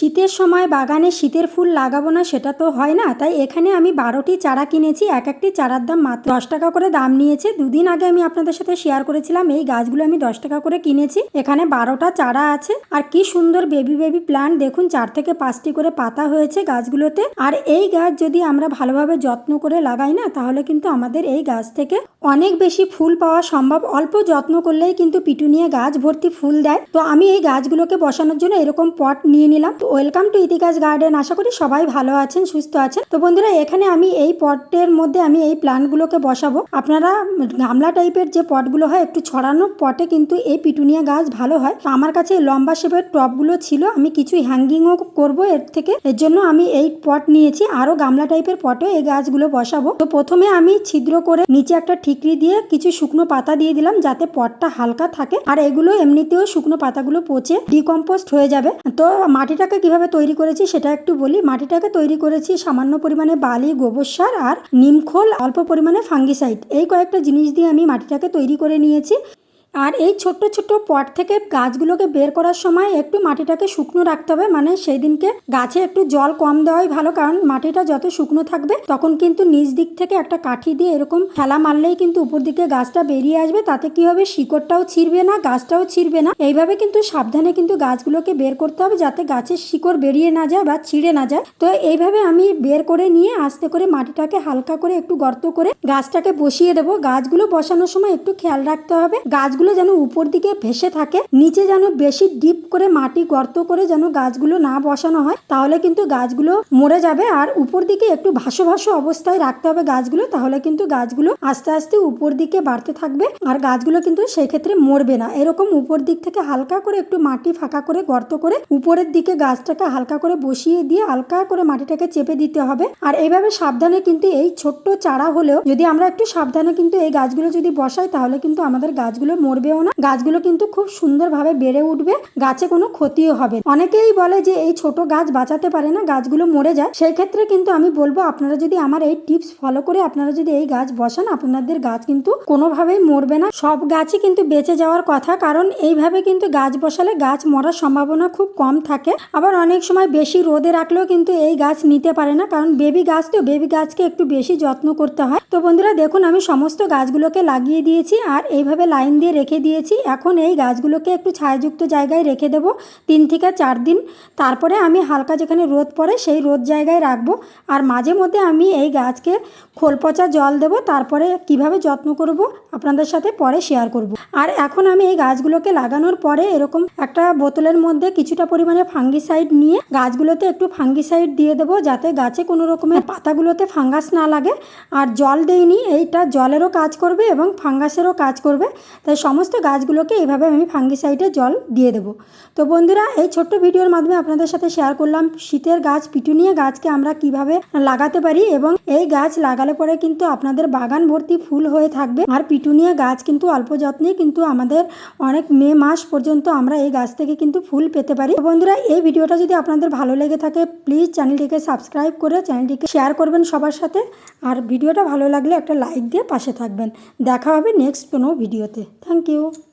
aussi শীতের সময় বাগানে শীতের ফুল লাগাবো না, সেটা তো হয় না। তাই এখানে আমি বারোটি চারা কিনেছি, এক একটি চারার দাম মাত্র দশ টাকা করে দাম নিয়েছে। দুদিন আগে আমি আপনাদের সাথে শেয়ার করেছিলাম, এই গাছগুলো আমি দশ টাকা করে কিনেছি। এখানে বারোটা চারা আছে। আর কি সুন্দর বেবি বেবি প্লান্ট দেখুন চার থেকে পাঁচটি করে পাতা হয়েছে গাছগুলোতে। আর এই গাছ যদি আমরা ভালোভাবে যত্ন করে লাগাই না, তাহলে কিন্তু আমাদের এই গাছ থেকে অনেক বেশি ফুল পাওয়া সম্ভব। অল্প যত্ন করলেই কিন্তু পিটুনিয়া গাছ ভর্তি ফুল দেয়। তো আমি এই গাছগুলোকে বসানোর জন্য এরকম পট নিয়ে নিলাম। তো ওয়েলকাম টু ইতিকাজ গার্ডেন আশা করি সবাই ভালো আছেন, সুস্থ আছেন। তো বন্ধুরা, এখানে আমি এই পটের মধ্যে আমি এই প্লান্টগুলোকে বসাবো। আপনারা গামলা টাইপের যে পটগুলো হয়, একটু ছড়ানো পটে কিন্তু এই পিটুনিয়া গাছ ভালো হয়। তো আমার কাছে লম্বা শেপের টপগুলো ছিল, আমি কিছু হ্যাঙ্গিংও করব এর থেকে। এর জন্য আমি এই পট নিয়েছি, আরও গামলা টাইপের পটে এই গাছগুলো বসাবো। তো প্রথমে আমি ছিদ্র করে নিচে একটা ঠিকরি দিয়ে কিছু শুকনো পাতা দিয়ে দিলাম, যাতে পটটা হালকা থাকে। আর এগুলো এমনিতেও শুকনো পাতাগুলো পচে ডিকম্পোস্ট হয়ে যাবে। তো মাটিটাকে কীভাবে তৈরি করেছি সেটা একটু বলি। মাটিটাকে তৈরি করেছি সামান্য পরিমাণে বালি, গোবর সার আর নিমখোল অল্প পরিমাণে ফাঙ্গিসাইড। এই কয়েকটা জিনিস দিয়ে আমি মাটিটাকে তৈরি করে নিয়েছি। আর এই ছোট্ট ছোট্ট পট থেকে গাছগুলোকে বের করার সময় একটু মাটিটাকে শুকনো রাখতে হবে। মানে সেই দিনকে গাছে একটু জল কম দেওয়াই ভালো, কারণ মাটিটা যত শুকনো থাকবে তখন কিন্তু নিচ দিক থেকে একটা কাঠি দিয়ে এরকম খেলা মারলেই কিন্তু উপর দিকে গাছটা বেরিয়ে আসবে। তাতে কি হবে? শিকড়টাও ছিঁড়বে না, গাছটাও ছিঁড়বে না। এইভাবে কিন্তু সাবধানে কিন্তু গাছগুলোকে বের করতে হবে যাতে গাছের শিকড় বেরিয়ে না যায় বা ছিঁড়ে না যায়। তো এইভাবে আমি বের করে নিয়ে আস্তে করে মাটিটাকে হালকা করে একটু গর্ত করে গাছটাকে বসিয়ে দেবো। গাছগুলো বসানোর সময় একটু খেয়াল রাখতে হবে। গাছগুলো যেন উপর দিকে ভেসে থাকে, নিচে যেন বেশি ডিপ করে মাটি গর্ত করে যেন গাছগুলো না বসানো হয়, তাহলে কিন্তু গাছগুলো মরে যাবে। আর উপর দিকে একটু ভাসো ভাসো অবস্থায় রাখতে হবে গাছগুলো, তাহলে কিন্তু গাছগুলো আস্তে আস্তে উপর দিকে বাড়তে থাকবে আর গাছগুলো কিন্তু সেই ক্ষেত্রে মরবে না। এরকম উপর দিক থেকে হালকা করে একটু মাটি ফাঁকা করে, গর্ত করে উপরের দিকে গাছটাকে হালকা করে বসিয়ে দিয়ে হালকা করে মাটিটাকে চেপে দিতে হবে। আর এইভাবে সাবধানে কিন্তু এই ছোট্ট চারা হলেও যদি আমরা একটু সাবধানে কিন্তু এই গাছগুলো যদি বসাই, তাহলে কিন্তু আমাদের গাছগুলো মরবেও না। গাছগুলো কিন্তু খুব সুন্দরভাবে বেড়ে উঠবে, গাছে কোনো ক্ষতিও হবে অনেকেই বলে যে এই ছোট গাছ বাঁচাতে পারে না, গাছগুলো মরে যায়। সেই ক্ষেত্রে কিন্তু আমি বলব, আপনারা যদি আমার এই টিপস ফলো করে আপনারা যদি এই গাছ বসান, আপনাদের গাছ কিন্তু কোনোভাবেই মরবে না। সব গাছই কিন্তু বেঁচে যাওয়ার কথা, কারণ এইভাবে কিন্তু গাছ বসালে গাছ মরার সম্ভাবনা খুব কম থাকে। আবার অনেক সময় বেশি রোদে রাখলেও কিন্তু এই গাছ নিতে পারে না, কারণ বেবি গাছ তো, বেবি গাছকে একটু বেশি যত্ন করতে হয়। তো বন্ধুরা, দেখুন, আমি সমস্ত গাছগুলোকে লাগিয়ে দিয়েছি, আর এইভাবে লাইন দিয়ে রেখে দিয়েছি। এখন এই গাছগুলোকে একটু ছায়াযুক্ত জায়গায় রেখে দেব। তিন থেকে চার দিন। তারপরে আমি হালকা যেখানে রোদ পড়ে সেই রোদ জায়গায় রাখব। আর মাঝে মধ্যে আমি এই গাছকে খোল পচা জল দেবো। তারপরে কীভাবে যত্ন করব আপনাদের সাথে পরে শেয়ার করব। আর এখন আমি এই গাছগুলোকে লাগানোর পরে এরকম একটা বোতলের মধ্যে কিছুটা পরিমাণে ফাঙ্গিসাইড নিয়ে গাছগুলোতে একটু ফাঙ্গিসাইড দিয়ে দেবো যাতে গাছে কোনো রকমের পাতাগুলোতে ফাঙ্গাস না লাগে। আর জল দেইনি, এইটা জলেরও কাজ করবে এবং ফাঙ্গাসেরও কাজ করবে। তাই সমস্ত গাছগুলোকে এইভাবে আমি ফাঙ্গিসাইডে জল দিয়ে দেবো। তো বন্ধুরা, এই ছোট্ট ভিডিওর মাধ্যমে আপনাদের সাথে শেয়ার করলাম শীতের গাছ, পিটুনিয়া গাছকে আমরা কীভাবে লাগাতে পারি এবং এই গাছ লাগালে পরে কিন্তু আপনাদের বাগান ভর্তি ফুল হয়ে থাকবে। আর পিটুনিয়া গাছ কিন্তু অল্প যত্নে কিন্তু আমাদের অনেক মে মাস পর্যন্ত আমরা এই গাছ থেকে কিন্তু ফুল পেতে পারি। বন্ধুরা, এই ভিডিওটা যদি আপনাদের ভালো লেগে থাকে প্লিজ চ্যানেলটিকে সাবস্ক্রাইব করে চ্যানেলটিকে শেয়ার করবেন সবার সাথে। আর ভিডিওটা ভালো লাগলে একটা লাইক দিয়ে পাশে থাকবেন। দেখা হবে নেক্সট কোনো ভিডিওতে থ্যাংক Thank you.